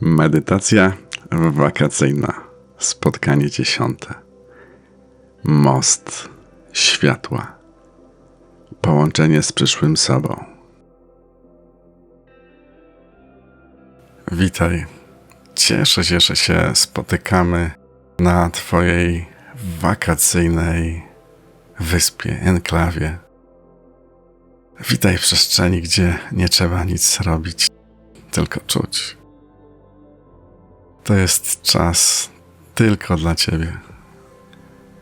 Medytacja wakacyjna. Spotkanie dziesiąte. Most światła. Połączenie z przyszłym sobą. Witaj. Cieszę się, że się spotykamy na Twojej wakacyjnej wyspie, enklawie. Witaj w przestrzeni, gdzie nie trzeba nic robić, tylko czuć. To jest czas tylko dla Ciebie.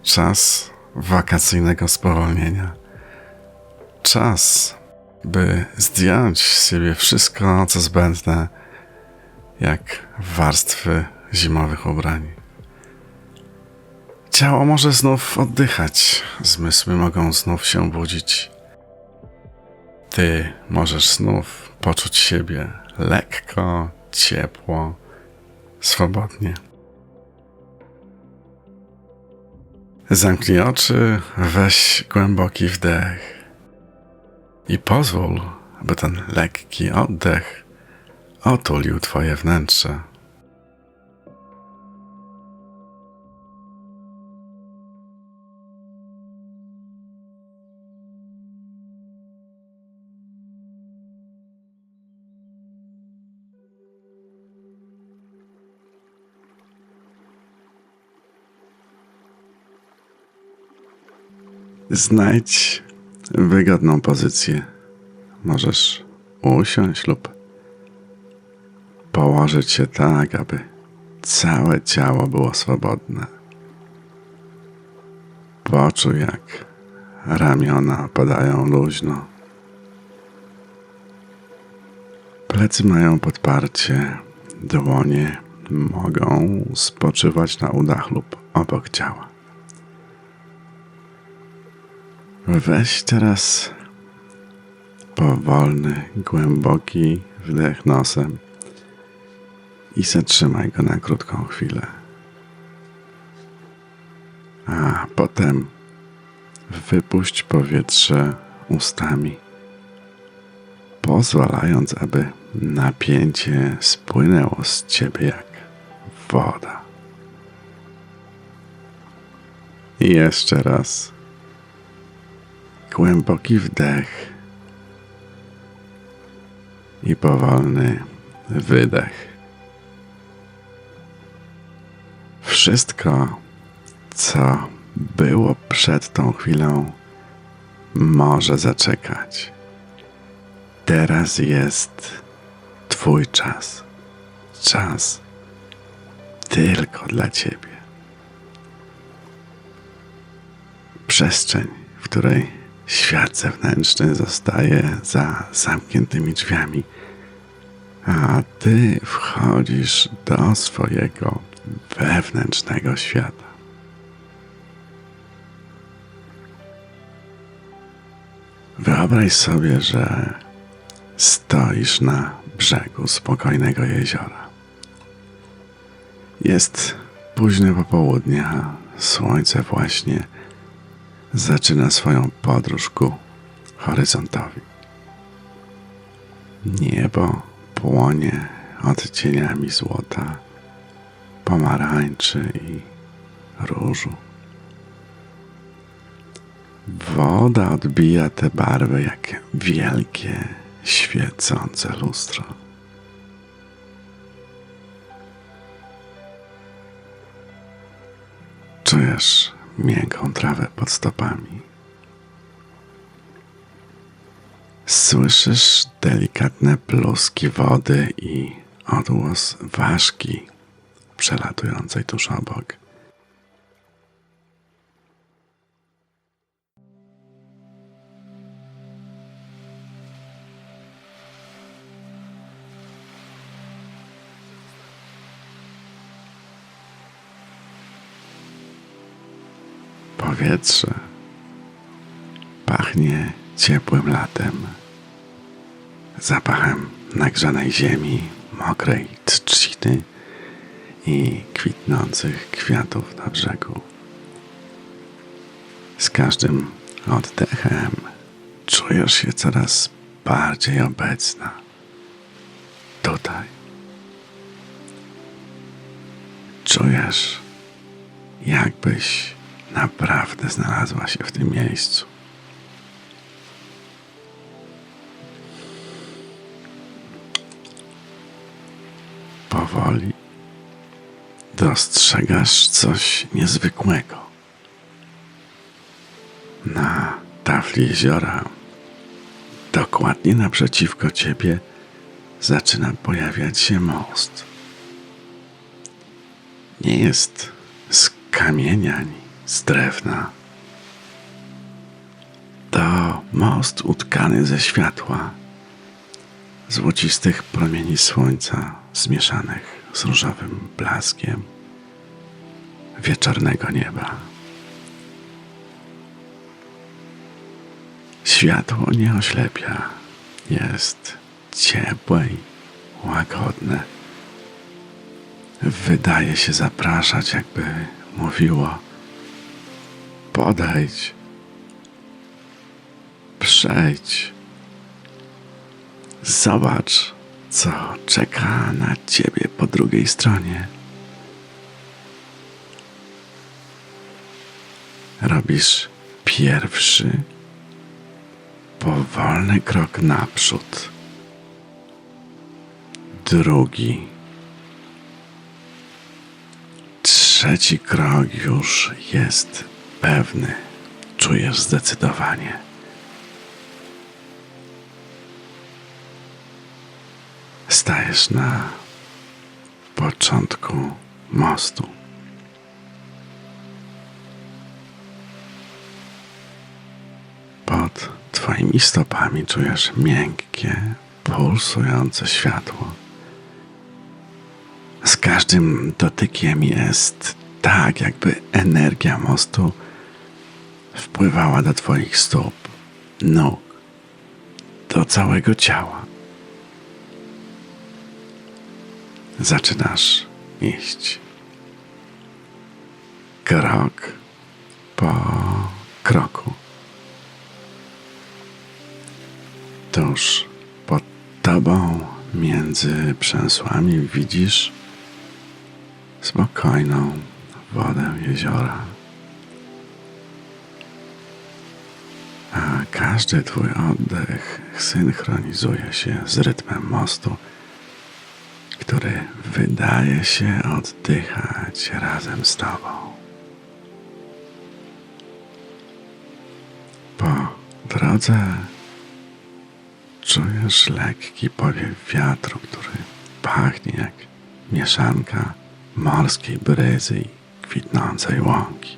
Czas wakacyjnego spowolnienia. Czas, by zdjąć z siebie wszystko, co zbędne, jak warstwy zimowych ubrań. Ciało może znów oddychać, zmysły mogą znów się budzić. Ty możesz znów poczuć siebie lekko, ciepło, swobodnie. Zamknij oczy, weź głęboki wdech i pozwól, by ten lekki oddech otulił Twoje wnętrze. Znajdź wygodną pozycję. Możesz usiąść lub położyć się tak, aby całe ciało było swobodne. Poczuj, jak ramiona opadają luźno. Plecy mają podparcie, dłonie mogą spoczywać na udach lub obok ciała. Weź teraz powolny, głęboki wdech nosem i zatrzymaj go na krótką chwilę. A potem wypuść powietrze ustami, pozwalając, aby napięcie spłynęło z ciebie jak woda. I jeszcze raz. Głęboki wdech i powolny wydech. Wszystko, co było przed tą chwilą, może zaczekać. Teraz jest Twój czas. Czas tylko dla Ciebie. Przestrzeń, w której świat zewnętrzny zostaje za zamkniętymi drzwiami, a Ty wchodzisz do swojego wewnętrznego świata. Wyobraź sobie, że stoisz na brzegu spokojnego jeziora. Jest późne popołudnie, a słońce właśnie zaczyna swoją podróż ku horyzontowi. Niebo płonie odcieniami złota, pomarańczy i różu. Woda odbija te barwy jak wielkie, świecące lustro. Czujesz miękką trawę pod stopami. Słyszysz delikatne pluski wody i odgłos ważki przelatującej tuż obok. Powietrze pachnie ciepłym latem, zapachem nagrzanej ziemi, mokrej trzciny i kwitnących kwiatów na brzegu. Z każdym oddechem czujesz się coraz bardziej obecna. Tutaj, czujesz, jakbyś naprawdę znalazła się w tym miejscu. Powoli dostrzegasz coś niezwykłego. Na tafli jeziora, dokładnie naprzeciwko ciebie, zaczyna pojawiać się most. Nie jest z kamienia ani z drewna. To most utkany ze światła, złocistych promieni słońca zmieszanych z różowym blaskiem wieczornego nieba. Światło nie oślepia, jest ciepłe i łagodne. Wydaje się zapraszać, jakby mówiło: Podejdź, przejdź, zobacz, co czeka na ciebie po drugiej stronie. Robisz pierwszy, powolny krok naprzód, drugi. Trzeci krok już jest pewny. Czujesz zdecydowanie. Stajesz na początku mostu. Pod Twoimi stopami czujesz miękkie, pulsujące światło. Z każdym dotykiem jest tak, jakby energia mostu wpływała do Twoich stóp, nóg, do całego ciała. Zaczynasz iść. Krok po kroku. Tuż pod Tobą, między przęsłami, widzisz spokojną wodę jeziora. Każdy Twój oddech synchronizuje się z rytmem mostu, który wydaje się oddychać razem z Tobą. Po drodze czujesz lekki powiew wiatru, który pachnie jak mieszanka morskiej bryzy i kwitnącej łąki.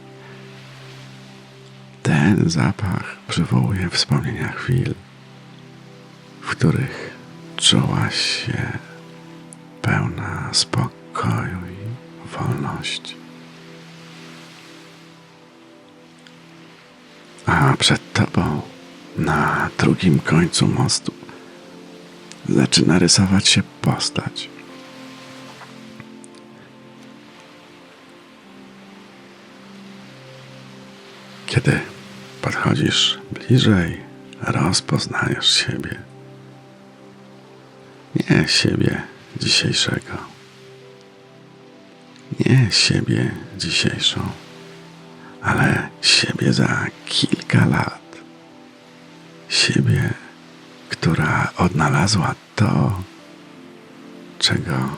Ten zapach przywołuje wspomnienia chwil, w których czułaś się pełna spokoju i wolności. A przed tobą, na drugim końcu mostu, zaczyna rysować się postać. Kiedy podchodzisz bliżej, rozpoznajesz siebie. Nie siebie dzisiejszego. Nie siebie dzisiejszą, ale siebie za kilka lat. Siebie, która odnalazła to, czego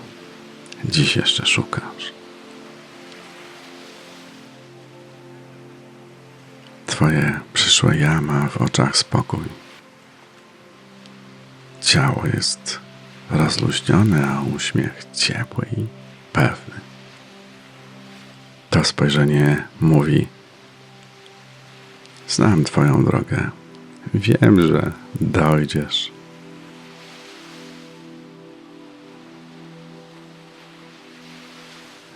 dziś jeszcze szukasz. Twoje przyszłe ja ma w oczach spokój. Ciało jest rozluźnione, a uśmiech ciepły i pewny. To spojrzenie mówi: Znam Twoją drogę. Wiem, że dojdziesz.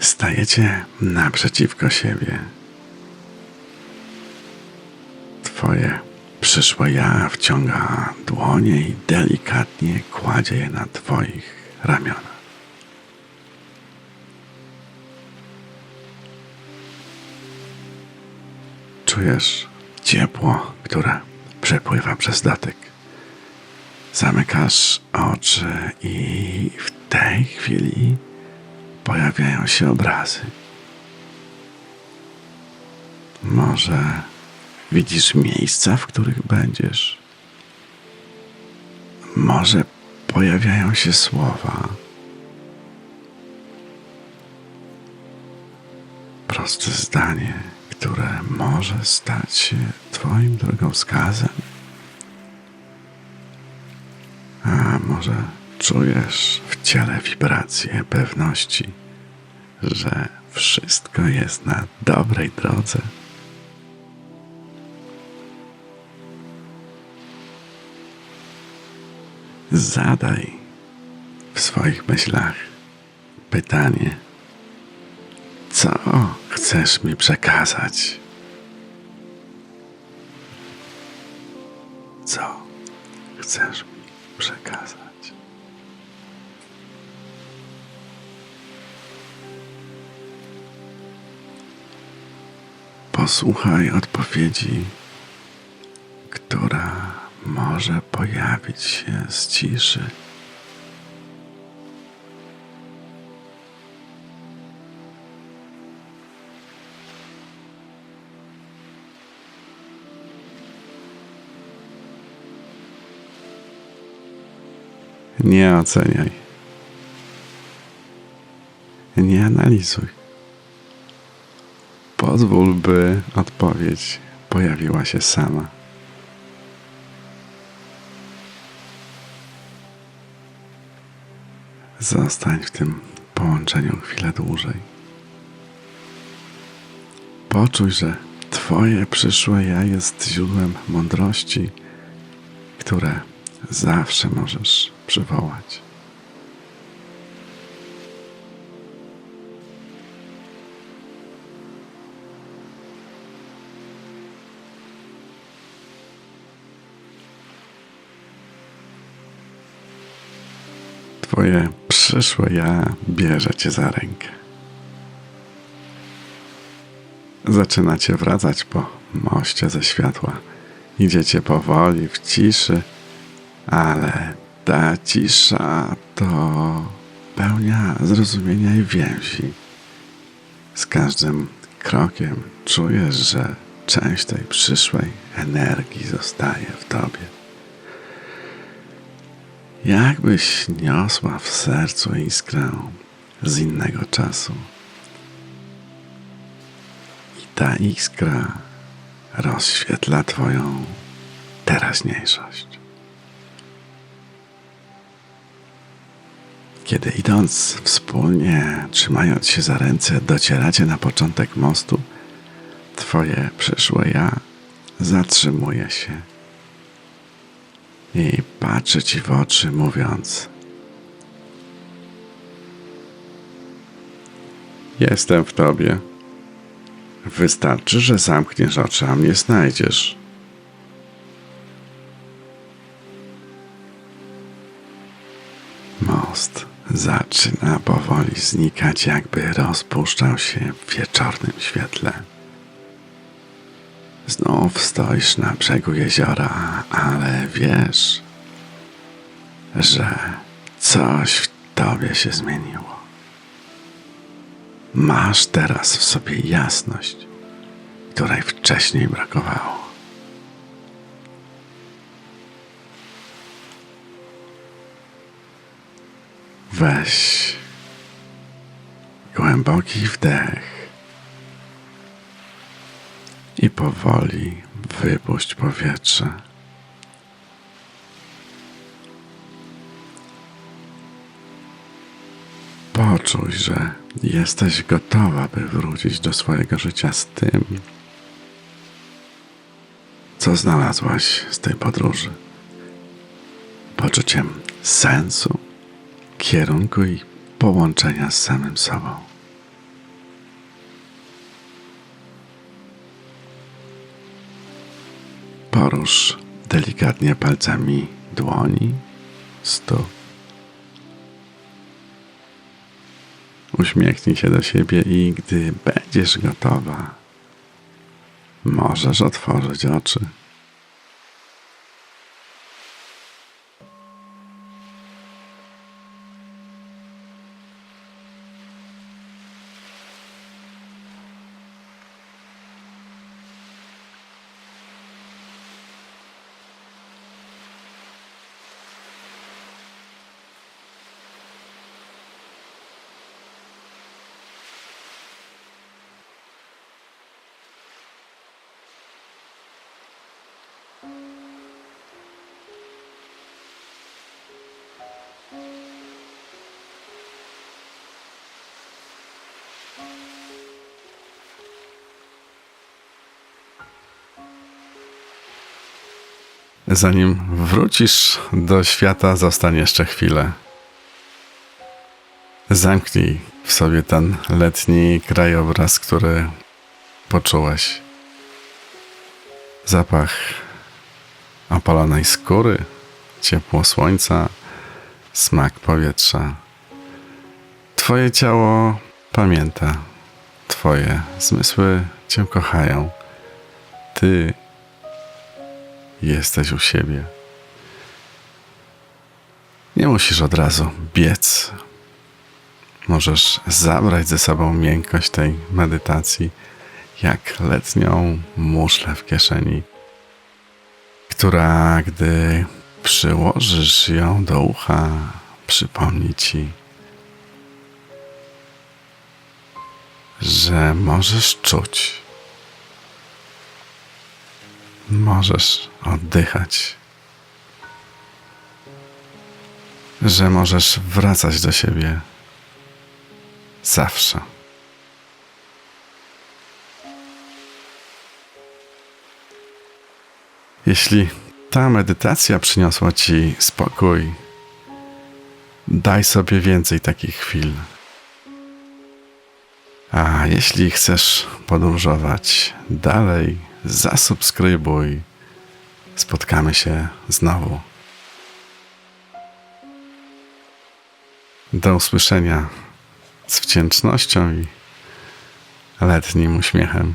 Stajecie naprzeciwko siebie Twoje przyszłe ja wciąga dłonie i delikatnie kładzie je na Twoich ramionach. Czujesz ciepło, które przepływa przez dotyk. Zamykasz oczy i w tej chwili pojawiają się obrazy. Może widzisz miejsca, w których będziesz. Może pojawiają się słowa. Proste zdanie, które może stać się Twoim drogowskazem. A może czujesz w ciele wibrację pewności, że wszystko jest na dobrej drodze. Zadaj w swoich myślach pytanie, co chcesz mi przekazać? Co chcesz mi przekazać? Posłuchaj odpowiedzi, może pojawić się z ciszy. Nie oceniaj. Nie analizuj. Pozwól, by odpowiedź pojawiła się sama. Zostań w tym połączeniu chwilę dłużej. Poczuj, że Twoje przyszłe ja jest źródłem mądrości, które zawsze możesz przywołać. Twoje przyszłe ja bierze cię za rękę. Zaczynacie wracać po moście ze światła. Idziecie powoli w ciszy, ale ta cisza to pełnia zrozumienia i więzi. Z każdym krokiem czujesz, że część tej przyszłej energii zostaje w tobie. Jakbyś niosła w sercu iskrę z innego czasu. I ta iskra rozświetla Twoją teraźniejszość. Kiedy idąc wspólnie, trzymając się za ręce, docieracie na początek mostu, Twoje przyszłe ja zatrzymuje się i patrzy ci w oczy, mówiąc: Jestem w tobie. Wystarczy, że zamkniesz oczy, a mnie znajdziesz. Most zaczyna powoli znikać, jakby rozpuszczał się w wieczornym świetle. Znów stoisz na brzegu jeziora, ale wiesz, że coś w tobie się zmieniło. Masz teraz w sobie jasność, której wcześniej brakowało. Weź głęboki wdech i powoli wypuść powietrze. Poczuj, że jesteś gotowa, by wrócić do swojego życia z tym, co znalazłaś z tej podróży. Poczuciem sensu, kierunku i połączenia z samym sobą. Porusz delikatnie palcami dłoni, stóp. Uśmiechnij się do siebie i gdy będziesz gotowa, możesz otworzyć oczy. Zanim wrócisz do świata, zostań jeszcze chwilę. Zamknij w sobie ten letni krajobraz, który poczułeś. Zapach opalonej skóry, ciepło słońca, smak powietrza. Twoje ciało pamięta, Twoje zmysły Cię kochają. Ty jesteś u siebie. Nie musisz od razu biec. Możesz zabrać ze sobą miękkość tej medytacji, jak letnią muszlę w kieszeni, która, gdy przyłożysz ją do ucha, przypomni ci, że możesz czuć, możesz oddychać, że możesz wracać do siebie zawsze. Jeśli ta medytacja przyniosła ci spokój, daj sobie więcej takich chwil. A jeśli chcesz podróżować dalej, zasubskrybuj. Spotkamy się znowu. Do usłyszenia z wdzięcznością i letnim uśmiechem.